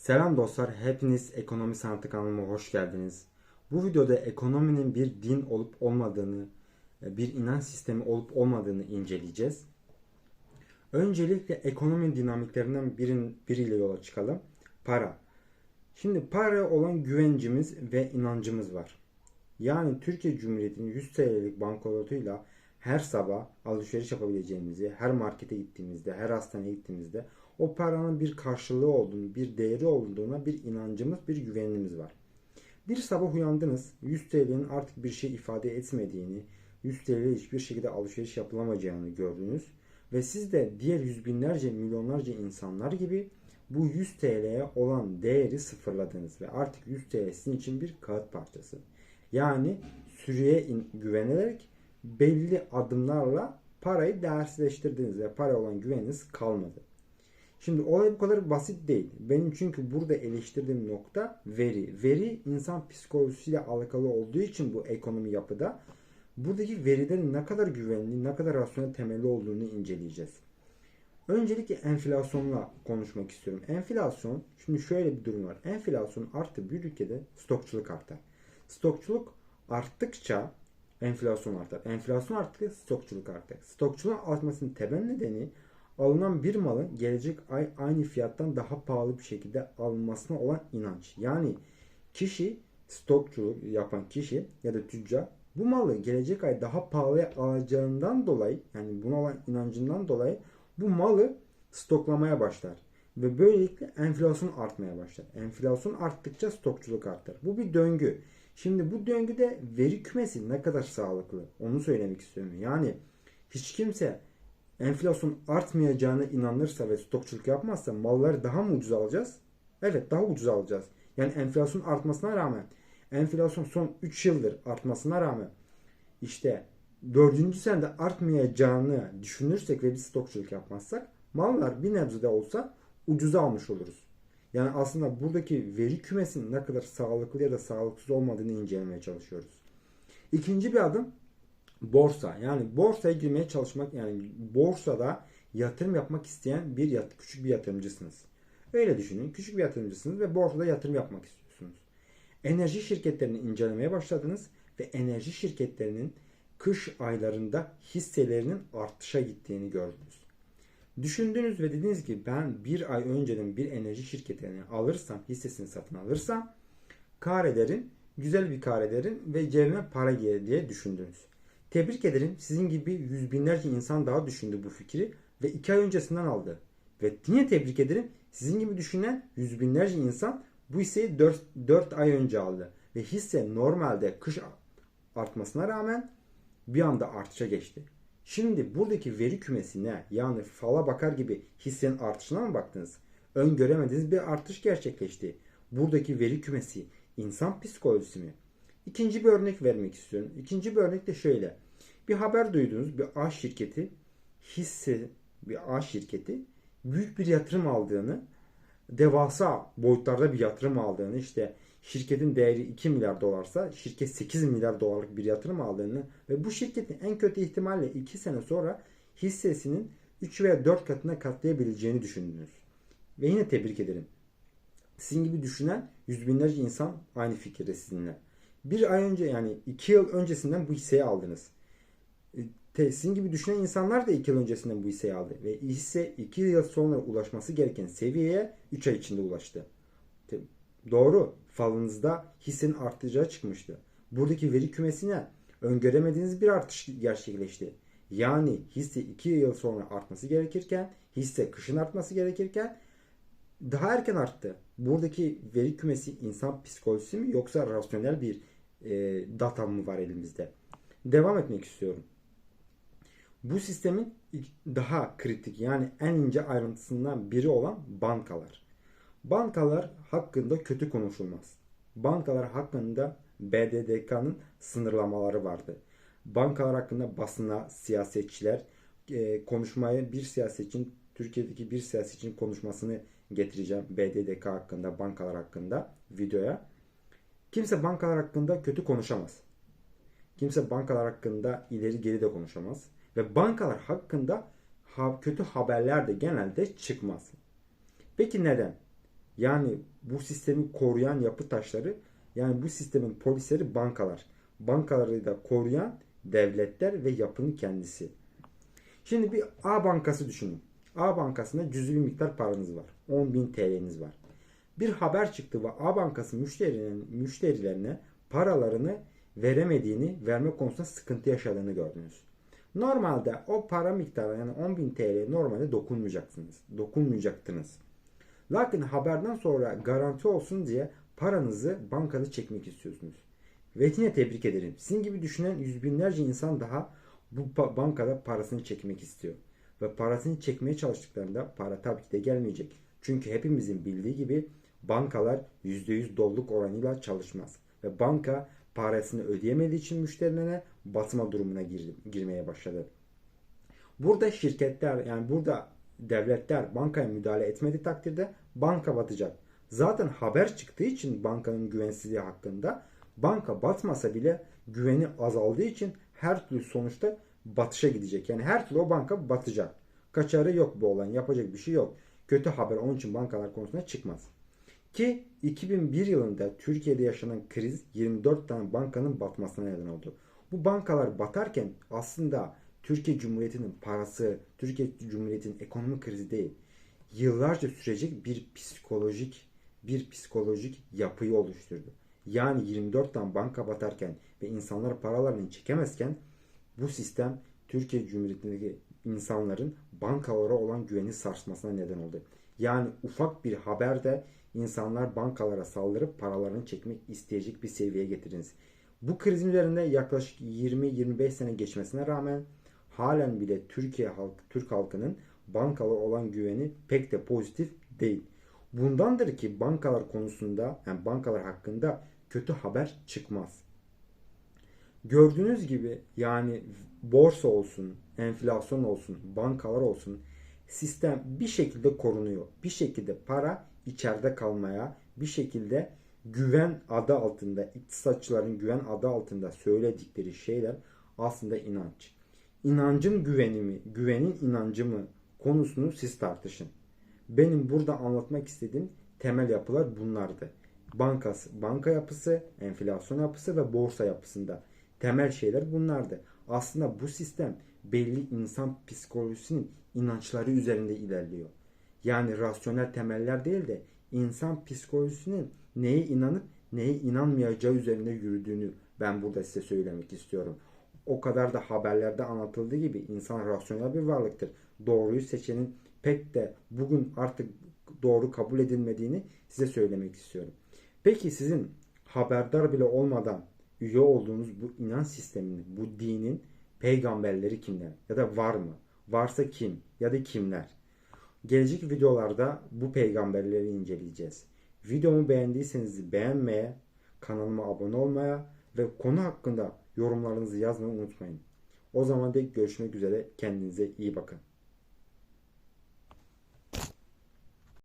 Selam dostlar, hepiniz Ekonomi Sanatı kanalıma hoş geldiniz. Bu videoda ekonominin bir din olup olmadığını, bir inanç sistemi olup olmadığını inceleyeceğiz. Öncelikle ekonomi dinamiklerinden birin, biriyle yola çıkalım. Para. Şimdi para olan güvencimiz ve inancımız var. Yani Türkiye Cumhuriyeti'nin 100 TL'lik banknotuyla her sabah alışveriş yapabileceğimizi, her markete gittiğimizde, her hastaneye gittiğimizde o paranın bir karşılığı olduğunu, bir değeri olduğuna bir inancımız, bir güvenimiz var. Bir sabah uyandınız, 100 TL'nin artık bir şey ifade etmediğini, 100 TL hiçbir şekilde alışveriş yapılamayacağını gördünüz ve siz de diğer yüz binlerce, milyonlarca insanlar gibi bu 100 TL'ye olan değeri sıfırladınız ve artık 100 TL sizin için bir kağıt parçası. Yani sürüye güvenerek belli adımlarla parayı değersizleştirdiniz ve para olan güveniniz kalmadı. Şimdi olay bu kadar basit değil. Benim çünkü burada eleştirdiğim nokta veri. Veri insan psikolojisiyle alakalı olduğu için bu ekonomi yapıda buradaki verilerin ne kadar güvenli, ne kadar rasyonel temelli olduğunu inceleyeceğiz. Öncelikle enflasyonla konuşmak istiyorum. Enflasyon, şimdi şöyle bir durum var. Enflasyon arttı bir ülkede stokçuluk artar. Stokçuluk arttıkça enflasyon artar. Enflasyon arttıkça stokçuluk artar. Stokçuluğun artmasının temel nedeni alınan bir malın gelecek ay aynı fiyattan daha pahalı bir şekilde alınmasına olan inanç. Yani kişi stokçuluk yapan kişi ya da tüccar bu malı gelecek ay daha pahalıya alacağından dolayı yani buna olan inancından dolayı bu malı stoklamaya başlar. Ve böylelikle enflasyon artmaya başlar. Enflasyon arttıkça stokçuluk artar. Bu bir döngü. Şimdi bu döngüde veri kümesi ne kadar sağlıklı onu söylemek istiyorum. Yani hiç kimse enflasyon artmayacağına inanırsa ve stokçuluk yapmazsa malları daha mı ucuz alacağız? Evet daha ucuz alacağız. Yani enflasyon artmasına rağmen enflasyon son 3 yıldır artmasına rağmen işte 4. senede artmayacağını düşünürsek ve biz stokçuluk yapmazsak mallar bir nebze de olsa ucuza almış oluruz. Yani aslında buradaki veri kümesinin ne kadar sağlıklı ya da sağlıksız olmadığını incelemeye çalışıyoruz. İkinci bir adım borsa. Yani borsaya girmeye çalışmak yani borsada yatırım yapmak isteyen bir yat, küçük bir yatırımcısınız. Öyle düşünün. Küçük bir yatırımcısınız ve borsada yatırım yapmak istiyorsunuz. Enerji şirketlerini incelemeye başladınız ve enerji şirketlerinin kış aylarında hisselerinin artışa gittiğini gördünüz. Düşündünüz ve dediniz ki ben bir ay önceden bir enerji şirketini alırsam, hissesini satın alırsam kar ederim, güzel bir kar ederim ve cebime para gelir diye düşündünüz. Tebrik ederim sizin gibi yüz binlerce insan daha düşündü bu fikri ve iki ay öncesinden aldı. Ve yine tebrik ederim sizin gibi düşünen yüz binlerce insan bu hisseyi 4, 4 ay önce aldı. Ve hisse normalde kış artmasına rağmen bir anda artışa geçti. Şimdi buradaki veri kümesi ne? Yani fala bakar gibi hissenin artışına mı baktınız? Öngöremediğiniz bir artış gerçekleşti. Buradaki veri kümesi insan psikolojisi mi? İkinci bir örnek vermek istiyorum. İkinci bir örnek de şöyle. Bir haber duydunuz. Bir A şirketi hisse bir A şirketi büyük bir yatırım aldığını devasa boyutlarda bir yatırım aldığını işte şirketin değeri 2 milyar dolarsa şirket 8 milyar dolarlık bir yatırım aldığını ve bu şirketin en kötü ihtimalle 2 sene sonra hissesinin 3 veya 4 katına katlayabileceğini düşündünüz. Ve yine tebrik ederim. Sizin gibi düşünen yüz binlerce insan aynı fikirde sizinle. Bir ay önce yani 2 yıl öncesinden bu hisseyi aldınız. E, sizin gibi düşünen insanlar da 2 yıl öncesinden bu hisseyi aldı. Ve hisse 2 yıl sonra ulaşması gereken seviyeye 3 ay içinde ulaştı. Doğru. Falınızda hissenin artacağı çıkmıştı. Buradaki veri kümesine öngöremediğiniz bir artış gerçekleşti. Yani hisse 2 yıl sonra artması gerekirken hisse kışın artması gerekirken daha erken arttı. Buradaki veri kümesi insan psikolojisi mi yoksa rasyonel bir e, data mı var elimizde? Devam etmek istiyorum. Bu sistemin daha kritik yani en ince ayrıntısından biri olan bankalar. Bankalar hakkında kötü konuşulmaz. Bankalar hakkında BDDK'nın sınırlamaları vardı. Bankalar hakkında basına, siyasetçiler e, konuşmaya bir siyasetçinin Türkiye'deki bir siyasetçinin konuşmasını getireceğim BDDK hakkında, bankalar hakkında videoya. Kimse bankalar hakkında kötü konuşamaz. Kimse bankalar hakkında ileri geri de konuşamaz. Ve bankalar hakkında kötü haberler de genelde çıkmaz. Peki neden? Yani bu sistemi koruyan yapı taşları yani bu sistemin polisleri bankalar. Bankaları da koruyan devletler ve yapının kendisi. Şimdi bir A bankası düşünün. A bankasında cüzi bir miktar paranız var. 10.000 TL'niz var. Bir haber çıktı ve A bankası müşterilerine, müşterilerine paralarını veremediğini, verme konusunda sıkıntı yaşadığını gördünüz. Normalde o para miktarı yani 10.000 TL normalde dokunmayacaksınız. Dokunmayacaktınız. Lakin haberden sonra garanti olsun diye paranızı bankada çekmek istiyorsunuz. Ve yine tebrik ederim. Sizin gibi düşünen yüz binlerce insan daha bu bankada parasını çekmek istiyor. Ve parasını çekmeye çalıştıklarında para tabii ki de gelmeyecek. Çünkü hepimizin bildiği gibi bankalar %100 doluluk oranıyla çalışmaz. Ve banka parasını ödeyemediği için müşterilerine batma durumuna gir- girmeye başladı. Burada şirketler yani burada devletler bankaya müdahale etmediği takdirde banka batacak. Zaten haber çıktığı için bankanın güvensizliği hakkında banka batmasa bile güveni azaldığı için her türlü sonuçta batışa gidecek. Yani her türlü o banka batacak. Kaçarı yok bu olan. Yapacak bir şey yok. Kötü haber onun için bankalar konusunda çıkmaz. Ki 2001 yılında Türkiye'de yaşanan kriz 24 tane bankanın batmasına neden oldu. Bu bankalar batarken aslında Türkiye Cumhuriyeti'nin parası, Türkiye Cumhuriyeti'nin ekonomik krizi değil. Yıllarca sürecek bir psikolojik bir psikolojik yapıyı oluşturdu. Yani 24 tane banka batarken ve insanlar paralarını çekemezken bu sistem Türkiye Cumhuriyeti'ndeki insanların bankalara olan güveni sarsmasına neden oldu. Yani ufak bir haberde insanlar bankalara saldırıp paralarını çekmek isteyecek bir seviyeye getiriniz. Bu krizin üzerinde yaklaşık 20-25 sene geçmesine rağmen halen bile Türkiye halk, Türk halkının bankalara olan güveni pek de pozitif değil. Bundandır ki bankalar konusunda yani bankalar hakkında kötü haber çıkmaz. Gördüğünüz gibi yani borsa olsun, enflasyon olsun, bankalar olsun sistem bir şekilde korunuyor. Bir şekilde para içeride kalmaya, bir şekilde güven adı altında, iktisatçıların güven adı altında söyledikleri şeyler aslında inanç. İnancın güveni mi, güvenin inancı mı konusunu siz tartışın. Benim burada anlatmak istediğim temel yapılar bunlardı. Bankası, banka yapısı, enflasyon yapısı ve borsa yapısında temel şeyler bunlardı. Aslında bu sistem belli insan psikolojisinin inançları üzerinde ilerliyor. Yani rasyonel temeller değil de insan psikolojisinin neye inanıp neye inanmayacağı üzerinde yürüdüğünü ben burada size söylemek istiyorum. O kadar da haberlerde anlatıldığı gibi insan rasyonel bir varlıktır. Doğruyu seçenin pek de bugün artık doğru kabul edilmediğini size söylemek istiyorum. Peki sizin haberdar bile olmadan üye olduğunuz bu inanç sisteminin, bu dinin peygamberleri kimler? Ya da var mı? Varsa kim? Ya da kimler? Gelecek videolarda bu peygamberleri inceleyeceğiz. Videomu beğendiyseniz beğenmeye, kanalıma abone olmaya ve konu hakkında yorumlarınızı yazmayı unutmayın. O zaman da görüşmek üzere. Kendinize iyi bakın.